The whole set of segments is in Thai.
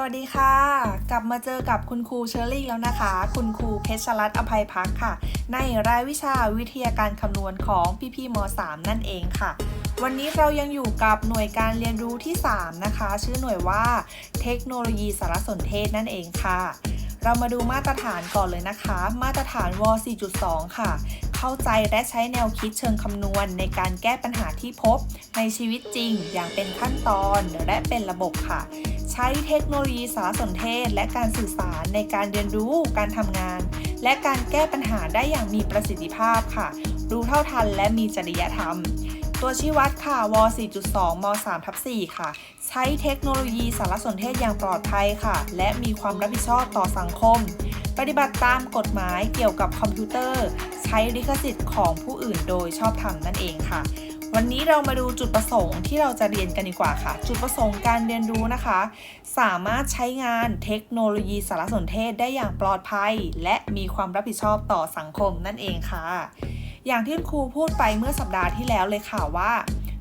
สวัสดีค่ะ กลับมาเจอกับคุณครูเชอรี่แล้วนะคะ คุณครูเพชรรัตน์อภัยพักค่ะ ในรายวิชาวิทยาการคำนวณของพี่ๆม .3 นั่นเองค่ะ วันนี้เรายังอยู่กับหน่วยการเรียนรู้ที่ 3 นะคะ ชื่อหน่วยว่าเทคโนโลยีสารสนเทศนั่นเองค่ะ เรามาดูมาตรฐานก่อนเลยนะคะ มาตรฐานว 4.2 ค่ะ เข้าใจและใช้แนวคิดเชิงคำนวณ ในการแก้ปัญหาที่พบในชีวิตจริง อย่างเป็นขั้นตอนและเป็นระบบค่ะ ช้เทคโนโลยีสารสนเทศ และการสื่อสารในการเรียนรู้การทำงาน และการแก้ปัญหาได้อย่างมีประสิทธิภาพค่ะ รู้เท่าทันและมีจริยธรรม ตัวชี้วัดค่ะว 4.2 ม 3ทับ4ค่ะ ใช้เทคโนโลยีสารสนเทศอย่างปลอดภัยค่ะ และมีความรับผิดชอบต่อสังคม ปฏิบัติตามกฎหมายเกี่ยวกับคอมพิวเตอร์ ใช้ลิขสิทธิ์ของผู้อื่นโดยชอบธรรมนั่นเองค่ะ วันนี้เรามาดูจุดประสงค์ที่เราจะเรียนกันดีกว่าค่ะ จุดประสงค์การเรียนรู้นะคะ สามารถใช้งานเทคโนโลยีสารสนเทศได้อย่างปลอดภัย และมีความรับผิดชอบต่อสังคมนั่นเองค่ะ อย่างที่ครูพูดไปเมื่อสัปดาห์ที่แล้วเลยค่ะว่า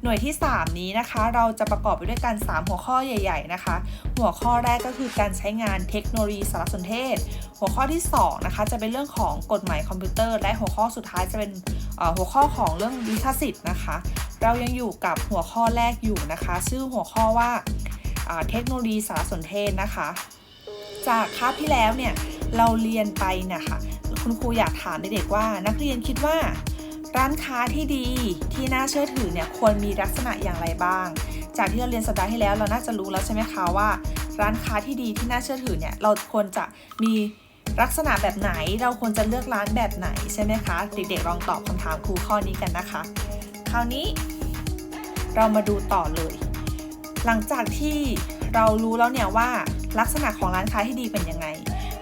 หน่วยที่ 3 นี้นะคะ เราจะประกอบไปด้วยกัน 3 หัวข้อใหญ่ ๆ นะคะ หัวข้อแรกก็คือการใช้งานเทคโนโลยีสารสนเทศ หัวข้อที่ 2 นะคะ จะเป็นเรื่องของกฎหมายคอมพิวเตอร์ และหัวข้อสุดท้ายจะเป็นหัวข้อของเรื่องลิขสิทธิ์นะคะ เรายังอยู่กับหัวข้อแรกอยู่นะคะ ชื่อหัวข้อว่าเทคโนโลยีสารสนเทศนะคะ จากคาบที่แล้วเนี่ยเราเรียนไปนี่ยค่ะคุณครูอยากถามเด็กๆว่า นักเรียนคิดว่าร้านค้าที่ดีที่น่าเชื่อถือเนี่ยควรมีลักษณะอย่างไรบ้าง จากที่เราเรียนสัปดาห์ที่แล้วเราน่าจะรู้แล้วใช่ไหมคะว่า ร้านค้าที่ดีที่น่าเชื่อถือเนี่ยเราควรจะมีลักษณะแบบไหนเราควรจะเลือกร้านแบบไหนใช่ไหมคะ เด็กๆลองตอบคำถามครูข้อนี้กันนะคะ ราวนี้ เรามาดูต่อเลย หลังจากที่เรารู้แล้วเนี่ยว่าลักษณะของร้านค้าที่ดีเป็นยังไง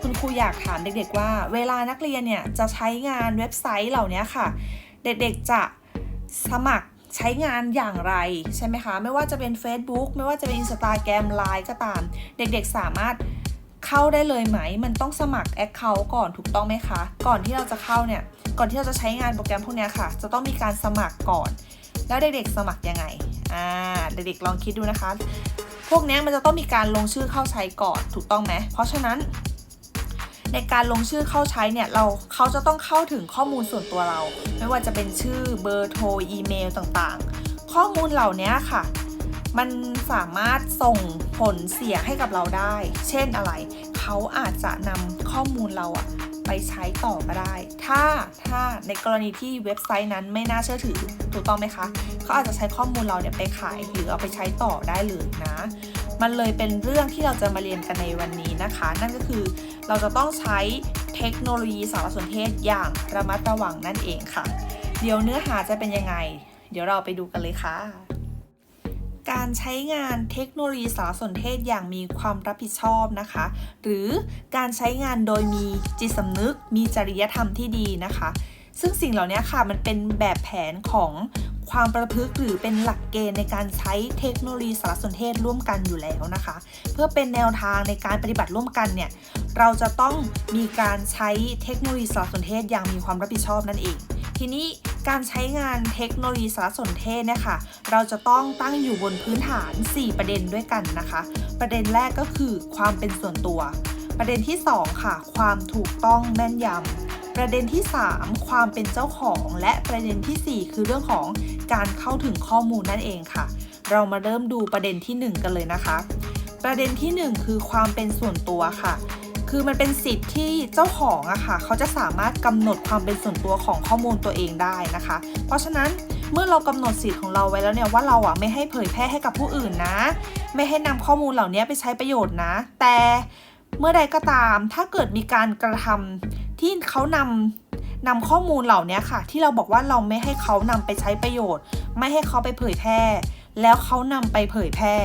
คุณครูอยากถามเด็กๆว่า เวลานักเรียนเนี่ยจะใช้งานเว็บไซต์เหล่านี้ค่ะ เด็กๆจะสมัครใช้งานอย่างไรใช่ไหมคะ ไม่ว่าจะเป็น Facebook ไม่ว่าจะเป็น Instagram Line ก็ตาม เด็กๆสามารถ เข้าได้เลยไหม มันต้องสมัคร Account ก่อนถูกต้องไหมคะ ก่อนที่เราจะเข้าเนี่ย ก่อนที่เราจะใช้งานโปรแกรมพวกนี้ค่ะ จะต้องมีการสมัครก่อน แล้วเด็กๆสมัครยังไง อ่า เด็กๆลองคิดดูนะคะ พวกนี้มันจะต้องมีการลงชื่อเข้าใช้ก่อนถูกต้องไหม เพราะฉะนั้น ในการลงชื่อเข้าใช้เนี่ยเราเขาจะต้องเข้าถึงข้อมูลส่วนตัวเรา ไม่ว่าจะเป็นชื่อเบอร์โทรอีเมลต่างๆ ข้อมูลเหล่านี้ค่ะ มันสามารถส่งผลเสียให้กับเราได้ เช่นอะไร เขาอาจจะนำข้อมูลเราอะไปใช้ต่อก็ได้ ถ้า ถ้าในกรณีที่เว็บไซต์นั้นไม่น่าเชื่อถือ ถูกต้องไหมคะ เขาอาจจะใช้ข้อมูลเราเนี่ยไปขายหรือเอาไปใช้ต่อได้เลยนะ มันเลยเป็นเรื่องที่เราจะมาเรียนกันในวันนี้นะคะ นั่นก็คือเราจะต้องใช้เทคโนโลยีสารสนเทศอย่างระมัดระวังนั่นเองค่ะ เดี๋ยวเนื้อหาจะเป็นยังไง เดี๋ยวเราไปดูกันเลยค่ะ การใช้งานเทคโนโลยีสารสนเทศอย่างมีความรับผิดชอบนะคะ หรือการใช้งานโดยมีจิตสำนึก มีจริยธรรมที่ดีนะคะ ซึ่งสิ่งเหล่านี้ค่ะมันเป็นแบบแผนของความประพฤติหรือเป็นหลักเกณฑ์ในการใช้เทคโนโลยีสารสนเทศร่วมกันอยู่แล้วนะคะ เพื่อเป็นแนวทางในการปฏิบัติร่วมกันเนี่ยเราจะต้องมีการใช้เทคโนโลยีสารสนเทศอย่างมีความรับผิดชอบนั่นเอง ทีนี้ การใช้งานเทคโนโลยีสารสนเทศเนี่ยค่ะ เราจะต้องตั้งอยู่บนพื้นฐาน 4 ประเด็นด้วยกันนะคะ ประเด็นแรกก็คือความเป็นส่วนตัว ประเด็นที่ 2 ค่ะ ความถูกต้องแม่นยำประเด็นที่ 3 ความเป็นเจ้าของ และประเด็นทีสี่4 คือเรื่องของการเข้าถึงข้อมูลนั่นเองค่ะ เรามาเริ่มดูประเด็นที่ 1 กันเลยนะคะ ประเด็นที่ 1 คือความเป็นส่วนตัวค่ะ คือมันเป็นสิทธิ์ที่เจ้าของอะค่ะเขาจะสามารถกำหนดความเป็นส่วนตัวของข้อมูลตัวเองได้นะคะ เพราะฉะนั้นเมื่อเรากำหนดสิทธิ์ของเราไว้แล้วเนี่ยว่าเราอะไม่ให้เผยแพร่ให้กับผู้อื่นนะ ไม่ให้นำข้อมูลเหล่านี้ไปใช้ประโยชน์นะ แต่เมื่อใดก็ตาม ถ้าเกิดมีการกระทำที่เขานำนำข้อมูลเหล่านี้ค่ะ ที่เราบอกว่าเราไม่ให้เขานำไปใช้ประโยชน์ ไม่ให้เขาไปเผยแพร่ แล้วเขานำไปเผยแพร่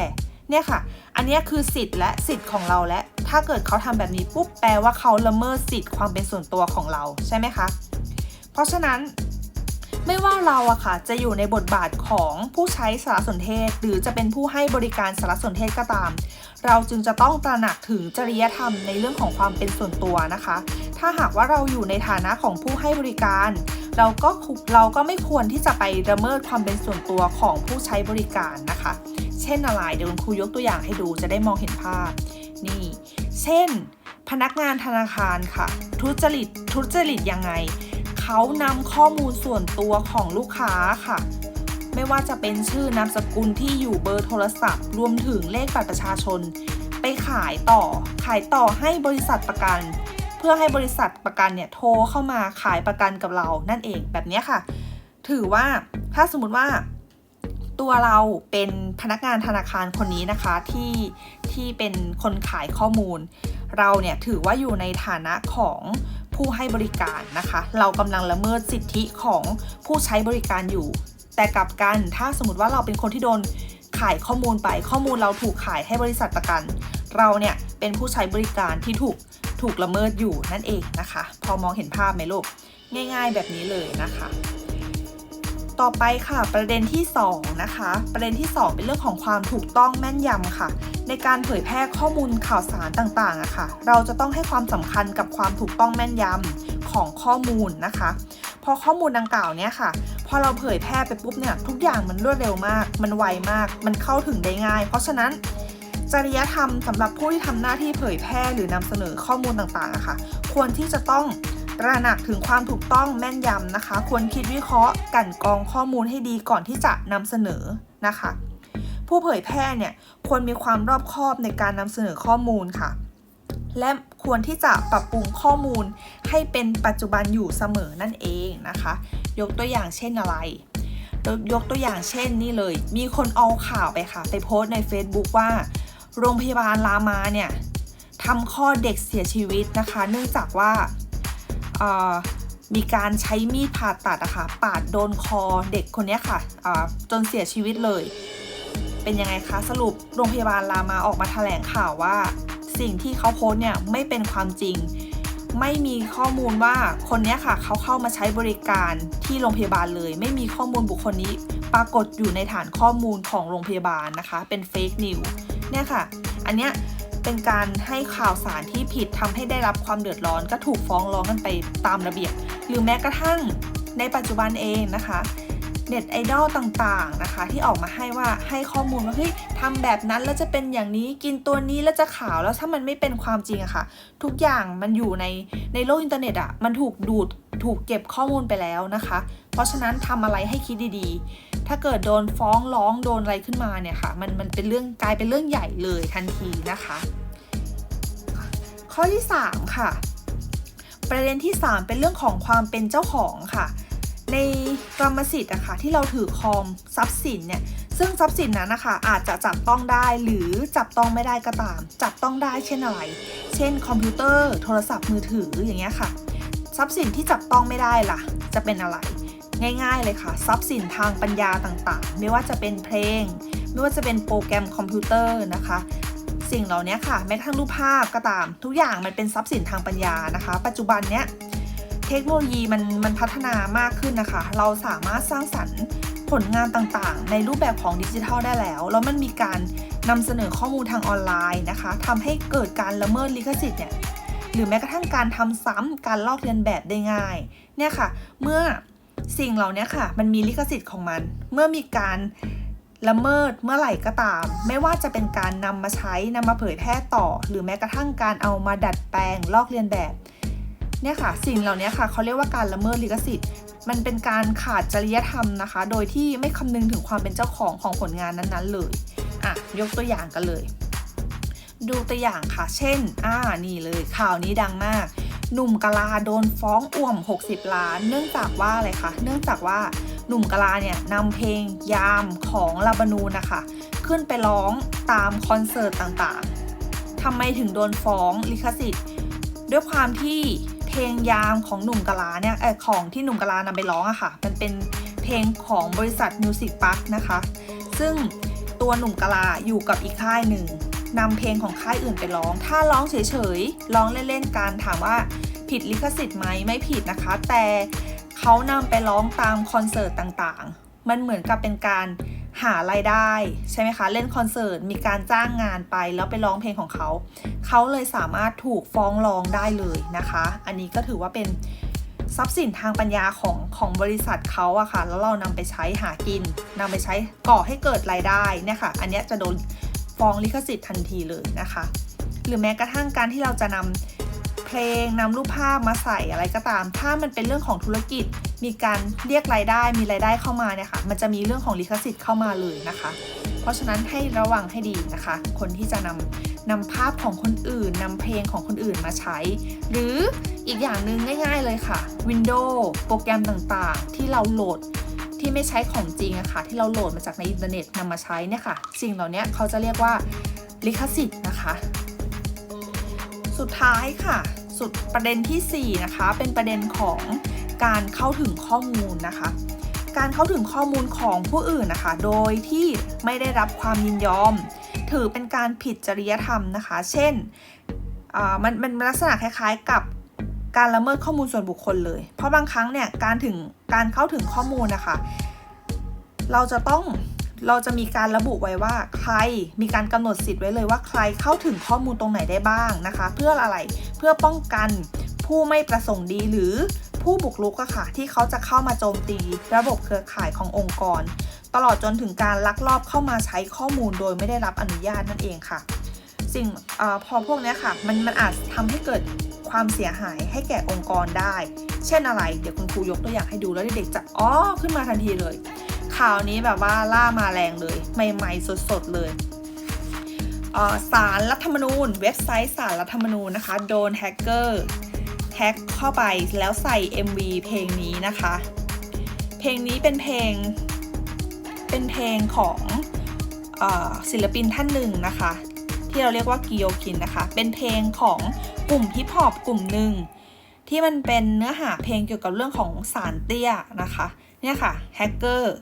เนี่ยค่ะ อันนี้คือสิทธิ์และสิทธิ์ของเราและ ถ้าเกิดเขาทำแบบนี้ปุ๊บแปลว่าเขาละเมิดสิทธิ์ความเป็นส่วนตัวของเราใช่ไหมคะ เพราะฉะนั้นไม่ว่าเราอะค่ะจะอยู่ในบทบาทของผู้ใช้สารสนเทศ หรือจะเป็นผู้ให้บริการสารสนเทศก็ตาม เราจึงจะต้องตระหนักถึงจริยธรรมในเรื่องของความเป็นส่วนตัวนะคะ ถ้าหากว่าเราอยู่ในฐานะของผู้ให้บริการ เราก็เราก็ไม่ควรที่จะไปละเมิดความเป็นส่วนตัวของผู้ใช้บริการนะคะ เช่นอะไร เดี๋ยวคุณครูยกตัวอย่างให้ดูจะได้มองเห็นภาพ นี่ เช่น พนักงานธนาคารค่ะ ทุจริต ทุจริตยังไง เขานำข้อมูลส่วนตัวของลูกค้าค่ะ ไม่ว่าจะเป็นชื่อนามสกุลที่อยู่เบอร์โทรศัพท์ รวมถึงเลขบัตรประชาชน ไปขายต่อ ขายต่อให้บริษัทประกัน เพื่อให้บริษัทประกันเนี่ยโทรเข้ามาขายประกันกับเรานั่นเองแบบนี้ค่ะ ถือว่าถ้าสมมติว่า ตัวเราเป็นพนักงานธนาคารคนนี้นะคะที่ที่เป็นคนขายข้อมูล เราเนี่ยถือว่าอยู่ในฐานะของผู้ให้บริการนะคะ เรากำลังละเมิดสิทธิของผู้ใช้บริการอยู่ แต่กลับกันถ้าสมมติว่าเราเป็นคนที่โดนขายข้อมูลไปข้อมูลเราถูกขายให้บริษัทประกัน เราเนี่ยเป็นผู้ใช้บริการที่ถูกถูกละเมิดอยู่นั่นเองนะคะ พอมองเห็นภาพไหมลูกง่าย ๆ แบบนี้เลยนะคะ ต่อไปค่ะ ประเด็นที่ 2 นะคะ ประเด็นที่ 2 เป็นเรื่องของความถูกต้องแม่นยำค่ะ ในการเผยแพร่ข้อมูลข่าวสารต่างๆอะค่ะ เราจะต้องให้ความสำคัญกับความถูกต้องแม่นยำของข้อมูลนะคะพอข้อมูลดังกล่าวเนี้ยค่ะพอเราเผยแพร่ไปปุ๊บเนี่ยทุกอย่างมันรวดเร็วมาก มันไวมาก มันเข้าถึงได้ง่าย เพราะฉะนั้นจริยธรรมสำหรับผู้ที่ทำหน้าที่เผยแพร่หรือนำเสนอข้อมูลต่างๆอะค่ะ ควรที่จะต้อง ตระหนักถึงความถูกต้องแม่นยำนะคะ ควรคิดวิเคราะห์กันกรองข้อมูลให้ดีก่อนที่จะนำเสนอนะคะ ผู้เผยแพร่เนี่ยควรมีความรอบคอบในการนำเสนอข้อมูลค่ะ และควรที่จะปรับปรุงข้อมูลให้เป็นปัจจุบันอยู่เสมอนั่นเองนะคะ ยกตัวอย่างเช่นอะไร ยกตัวอย่างเช่นนี่เลย มีคนเอาข่าวไปค่ะ ไปโพสต์ใน Facebook ว่า โรงพยาบาลรามาเนี่ยทำข้อเด็กเสียชีวิตนะคะ เนื่องจากว่า มีการใช้มีดผ่าตัดอะค่ะปาดโดนคอเด็กคนนี้ค่ะอ่าจนเสียชีวิตเลย เป็นยังไงคะสรุปโรงพยาบาลรามาออกมาแถลงข่าวว่า สิ่งที่เขาโพสเนี่ยไม่เป็นความจริง ไม่มีข้อมูลว่าคนนี้ค่ะ เขาเข้ามาใช้บริการที่โรงพยาบาลเลย ไม่มีข้อมูลบุคคลนี้ ปรากฏอยู่ในฐานข้อมูลของโรงพยาบาลนะคะ เป็นเฟกนิวเนี่ยค่ะ อันเนี้ย เป็นการให้ข่าวสารที่ผิดทำให้ได้รับความเดือดร้อน ก็ถูกฟ้องร้องกันไปตามระเบียบ หรือแม้กระทั่งในปัจจุบันเองนะคะ เน็ตไอดอลต่างๆนะคะที่ออกมาให้ว่าให้ข้อมูลว่าเฮ้ยทำแบบนั้นแล้วจะเป็นอย่างนี้กินตัวนี้แล้วจะขาวแล้วถ้ามันไม่เป็นความจริงอะค่ะ ทุกอย่างมันอยู่ในในโลกอินเทอร์เน็ตอะมันถูกดูดถูกเก็บข้อมูลไปแล้วนะคะ เพราะฉะนั้นทำอะไรให้คิดดีๆ ถ้าเกิดโดนฟ้องร้องโดนอะไรขึ้นมาเนี่ยค่ะมันมันเป็นเรื่องกลายเป็นเรื่องใหญ่เลยทันทีนะคะ ข้อที่ 3 ค่ะประเด็นที่ 3 เป็นเรื่องของความเป็นเจ้าของค่ะ ในกรรมสิทธิ์อะค่ะที่เราถือครองทรัพย์สินเนี่ยซึ่งทรัพย์สินนั้นนะคะอาจจะจับต้องได้หรือจับต้องไม่ได้ก็ตาม จับต้องได้เช่นอะไร เช่น คอมพิวเตอร์โทรศัพท์มือถืออย่างเงี้ยค่ะ ทรัพย์สินที่จับต้องไม่ได้ล่ะ จะเป็นอะไร ง่าย ๆเลยค่ะ ทรัพย์สินทางปัญญาต่างๆ ไม่ว่าจะเป็นเพลง ไม่ว่าจะเป็นโปรแกรมคอมพิวเตอร์นะคะสิ่งเหล่านี้ค่ะแม้กระทั่งรูปภาพก็ตาม ทุกอย่างมันเป็นทรัพย์สินทางปัญญานะคะ ปัจจุบันเนี้ย เทคโนโลยีมันมันพัฒนามากขึ้นนะคะ เราสามารถสร้างสรรค์ผลงานต่างๆ ในรูปแบบของดิจิทัลได้แล้ว แล้วมันมีการนำเสนอข้อมูลทางออนไลน์นะคะทำให้เกิดการละเมิดลิขสิทธิ์เนี่ยหรือแม้กระทั่งการทำซ้ำการลอกเลียนแบบได้ง่าย เนี่ยค่ะ เมื่อสิ่งเหล่านี้ค่ะ มันมีลิขสิทธิ์ของมัน เมื่อมีการละเมิดเมื่อไหร่ก็ตาม ไม่ว่าจะเป็นการนำมาใช้นำมาเผยแพร่ต่อ หรือแม้กระทั่งการเอามาดัดแปลงลอกเลียนแบบ เนี่ยค่ะสิ่งเหล่านี้ค่ะเขาเรียกว่าการละเมิดลิขสิทธิ์ มันเป็นการขาดจริยธรรมนะคะ โดยที่ไม่คำนึงถึงความเป็นเจ้าของของผลงานนั้นๆเลยอะยกตัวอย่างกันเลย ดูตัวอย่างค่ะ เช่นอ่านี่เลยข่าวนี้ดังมาก หนุ่มกะลาโดนฟ้องอ่วม 60 ล้าน เนื่องจากว่าอะไรคะเนื่องจากว่าหนุ่มกะลาเนี่ยนำเพลงยามของลาบานูนนะคะ ขึ้นไปร้องตามคอนเสิร์ตต่างๆทำไมถึงโดนฟ้องลิขสิทธิ์ ด้วยความที่ เพลงยามของหนุ่มกะลาเนี่ยเออของที่หนุ่มกะลานำไปร้องอะค่ะ มันเป็นเพลงของบริษัท Music Park นะคะ ซึ่งตัวหนุ่มกะลาอยู่กับอีกค่ายหนึ่งนำเพลงของค่ายอื่นไปร้อง ถ้าร้องเฉยๆ ร้องเล่นๆกันถามว่าผิดลิขสิทธิ์ไหมไม่ผิดนะคะ แต่เขานำไปร้องตามคอนเสิร์ตต่างๆ มันเหมือนกับเป็นการ หารายได้ใช่ไหมคะ เล่นคอนเสิร์ตมีการจ้างงานไปแล้วไปร้องเพลงของเขา เขาเลยสามารถถูกฟ้องร้องได้เลยนะคะ อันนี้ก็ถือว่าเป็นทรัพย์สินทางปัญญาของของบริษัทเขาอะค่ะ แล้วเรานำไปใช้หากินนำไปใช้ก่อให้เกิดรายได้เนี่ยค่ะ อันนี้จะโดนฟ้องลิขสิทธิ์ทันทีเลยนะคะ หรือแม้กระทั่งการที่เราจะนำเพลงนำรูปภาพมาใส่อะไรก็ตาม ถ้ามันเป็นเรื่องของธุรกิจ มีการเรียกรายได้มีรายได้เข้ามาเนี่ยค่ะมันจะมีเรื่องของลิขสิทธิ์เข้ามาเลยนะคะ เพราะฉะนั้นให้ระวังให้ดีนะคะ คนที่จะนำนำภาพของคนอื่นนำเพลงของคนอื่นมาใช้ หรืออีกอย่างหนึ่งง่าย ๆเลยค่ะ Windows โปรแกรมต่างๆ ที่เราโหลดที่ไม่ใช้ของจริงอะค่ะ ที่เราโหลดมาจากในอินเทอร์เน็ตนำมาใช้เนี่ยค่ะ สิ่งเหล่านี้เขาจะเรียกว่าลิขสิทธิ์นะคะ สุดท้ายค่ะ สุดประเด็นทีสี่4 นะคะ เป็นประเด็นของ การเข้าถึงข้อมูลนะคะ การเข้าถึงข้อมูลของผู้อื่นนะคะ โดยที่ไม่ได้รับความยินยอม ถือเป็นการผิดจริยธรรมนะคะ เช่นมันมันลักษณะคล้ายๆกับการละเมิดข้อมูลส่วนบุคคลเลย เพราะบางครั้งเนี่ยการถึงการเข้าถึงข้อมูลนะคะ เราจะต้องเราจะมีการระบุไว้ว่าใครมีการกำหนดสิทธิ์ไว้เลยว่าใครเข้าถึงข้อมูลตรงไหนได้บ้างนะคะ เพื่ออะไรเพื่อป้องกันผู้ไม่ประสงค์ดีหรือ ผู้บุกรุกอะค่ะ ที่เขาจะเข้ามาโจมตี ระบบเครือข่ายขององค์กร ตลอดจนถึงการลักลอบเข้ามาใช้ข้อมูลโดยไม่ได้รับอนุญาตนั่นเองค่ะ สิ่งอพอพวกนี้ค่ะ มันมันอาจทำให้เกิดความเสียหายให้แก่องค์กรได้ เช่นอะไร เดี๋ยวคุณครูยกตัวอย่างให้ดูแล้วเด็กๆจะอ๋อขึ้นมาทันทีเลย ข่าวนี้แบบว่าล่ามาแรงเลย ใหม่ๆสดๆเลยสารรัฐธรรมนูญ เว็บไซต์สารรัฐธรรมนูญนะคะ โดนแฮกเกอร์ แฮกเข้าไปแล้วใส่ MV เพลงนี้นะคะ เพลงนี้เป็นเพลง เป็นเพลงของออศิลปินท่านหนึ่งนะคะ ที่เราเรียกว่ากิโยคินนะคะ เป็นเพลงของกลุ่มฮิปฮอปกลุ่มหนึ่งที่มันเป็นเนื้อหาเพลงเกี่ยวกับเรื่องของสารเตี้ยนะคะ เนี่ยค่ะแฮกเกอร์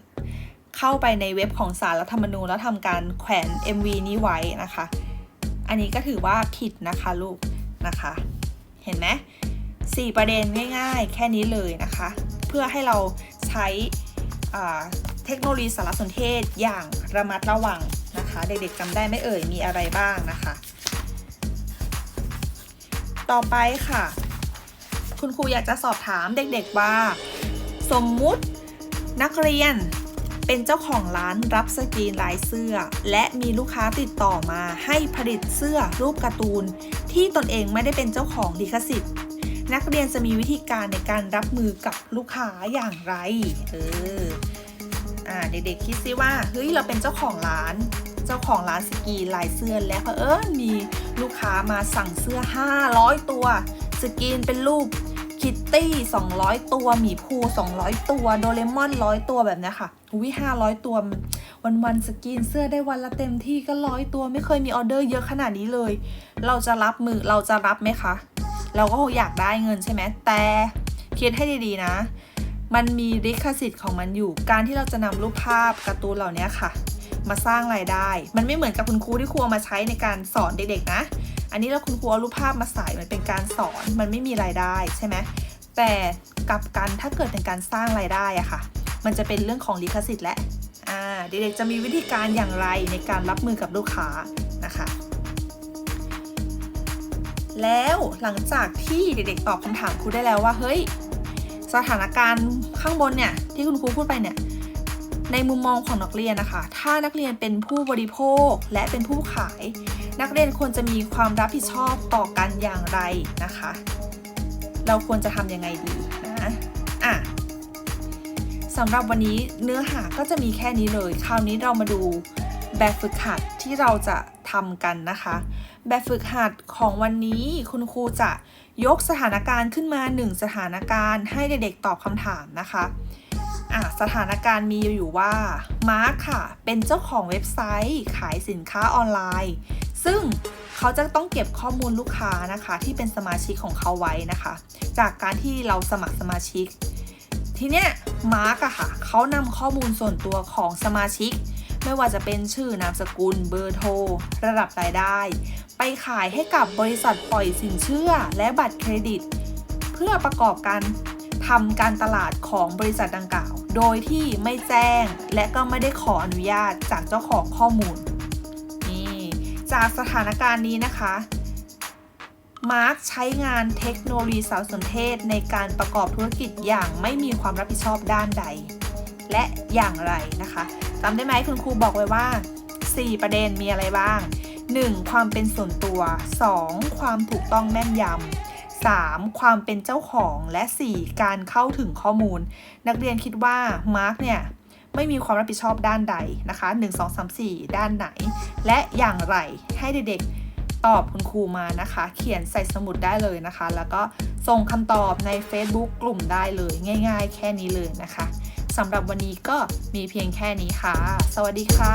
เข้าไปในเว็บของสารรัฐธรรมนูญแล้วทำการแขวน MV นี้ไว้นะคะ อันนี้ก็ถือว่าผิดนะคะลูกนะคะ เห็นไหม สี่ประเด็นง่ายๆ แค่นี้เลยนะคะ เพื่อให้เราใช้เทคโนโลยีสารสนเทศอย่างระมัดระวังนะคะ เด็กๆจำได้ไหมเอ่ยมีอะไรบ้างนะคะ ต่อไปค่ะ คุณครูอยากจะสอบถามเด็กๆว่า สมมุตินักเรียนเป็นเจ้าของร้านรับสกรีนลายเสื้อ และมีลูกค้าติดต่อมาให้ผลิตเสื้อรูปการ์ตูน ที่ตนเองไม่ได้เป็นเจ้าของลิขสิทธิ์ นักเรียนจะมีวิธีการในการรับมือกับลูกค้าอย่างไร เอออ่าเด็กๆคิดซิว่า เฮ้ย เราเป็นเจ้าของร้าน เจ้าของร้านสกีลายเสื้อและเผอิญมีลูกค้ามาสั่งเสื้อ 500 ตัว สกีนเป็นรูปคิตตี้ 200 ตัว หมีภู 200 ตัว โดเรมอน 100 ตัวแบบนี้ค่ะอุ้ย500 ตัว วันวันๆสกีนเสื้อได้วันละเต็มที่ก็ร้อยตัว ไม่เคยมีออเดอร์เยอะขนาดนี้เลย เราจะรับมือ เราจะรับไหมคะ เราก็อยากได้เงินใช่ไหมแต่คิดให้ดีๆนะ มันมีลิขสิทธิ์ของมันอยู่ การที่เราจะนำรูปภาพการ์ตูนเหล่านี้ค่ะ มาสร้างรายได้ มันไม่เหมือนกับคุณครูที่ครูเอามาใช้ในการสอนเด็กๆนะ อันนี้เราคุณครูเอารูปภาพมาใส่มันเป็นการสอน มันไม่มีรายได้ใช่ไหมแต่กลับกันถ้าเกิดเป็นการสร้างรายได้อะค่ะ มันจะเป็นเรื่องของลิขสิทธิ์และเด็กๆจะมีวิธีการอย่างไรในการรับมือกับลูกค้านะคะ แล้วหลังจากที่เด็กๆตอบคำถามครูได้แล้วว่าเฮ้ย สถานการณ์ข้างบนเนี่ยที่คุณครูพูดไปเนี่ยในมุมมองของนักเรียนนะคะ ถ้านักเรียนเป็นผู้บริโภคและเป็นผู้ขาย นักเรียนควรจะมีความรับผิดชอบต่อกันอย่างไรนะคะ เราควรจะทำยังไงดีนะอะสำหรับวันนี้เนื้อหาก็จะมีแค่นี้เลย คราวนี้เรามาดูแบบฝึกหัดที่เราจะทำกันนะคะ แบบฝึกหัดของวันนี้คุณครูจะยกสถานการณ์ขึ้นมา 1 สถานการณ์ให้เด็กๆตอบคำถามนะคะอะสถานการณ์มีอยู่ว่ามาร์คค่ะ เป็นเจ้าของเว็บไซต์ขายสินค้าออนไลน์ ซึ่งเขาจะต้องเก็บข้อมูลลูกค้านะคะ ที่เป็นสมาชิกของเขาไว้นะคะ จากการที่เราสมัครสมาชิก ทีเนี้ยมาร์กอะค่ะเขานำข้อมูลส่วนตัวของสมาชิก ไม่ว่าจะเป็นชื่อนามสกุลเบอร์โทร ระดับรายได้ ไปขายให้กับบริษัทปล่อยสินเชื่อและบัตรเครดิต เพื่อประกอบการทำการตลาดของบริษัทดังกล่าว โดยที่ไม่แจ้งและก็ไม่ได้ขออนุญาตจากเจ้าของข้อมูลนี่จากสถานการณ์นี้นะคะมาร์คใช้งานเทคโนโลยีสารสนเทศในการประกอบธุรกิจอย่างไม่มีความรับผิดชอบด้านใด และอย่างไรนะคะจำได้ไหมคุณครูบอกไว้ว่า 4 ประเด็นมีอะไรบ้าง 1. ความเป็นส่วนตัว 2. ความถูกต้องแม่นยำ 3. ความเป็นเจ้าของและ 4. การเข้าถึงข้อมูล นักเรียนคิดว่ามาร์กเนี่ยไม่มีความรับผิดชอบด้านใดนะคะ 1 2 3 4 ด้านไหน และอย่างไรให้เด็กๆตอบคุณครูมานะคะ เขียนใส่สมุดได้เลยนะคะ แล้วก็ส่งคำตอบใน Facebook กลุ่มได้เลยง่าย ๆ แค่นี้เลยนะคะสำหรับวันนี้ก็มีเพียงแค่นี้ค่ะ สวัสดีค่ะ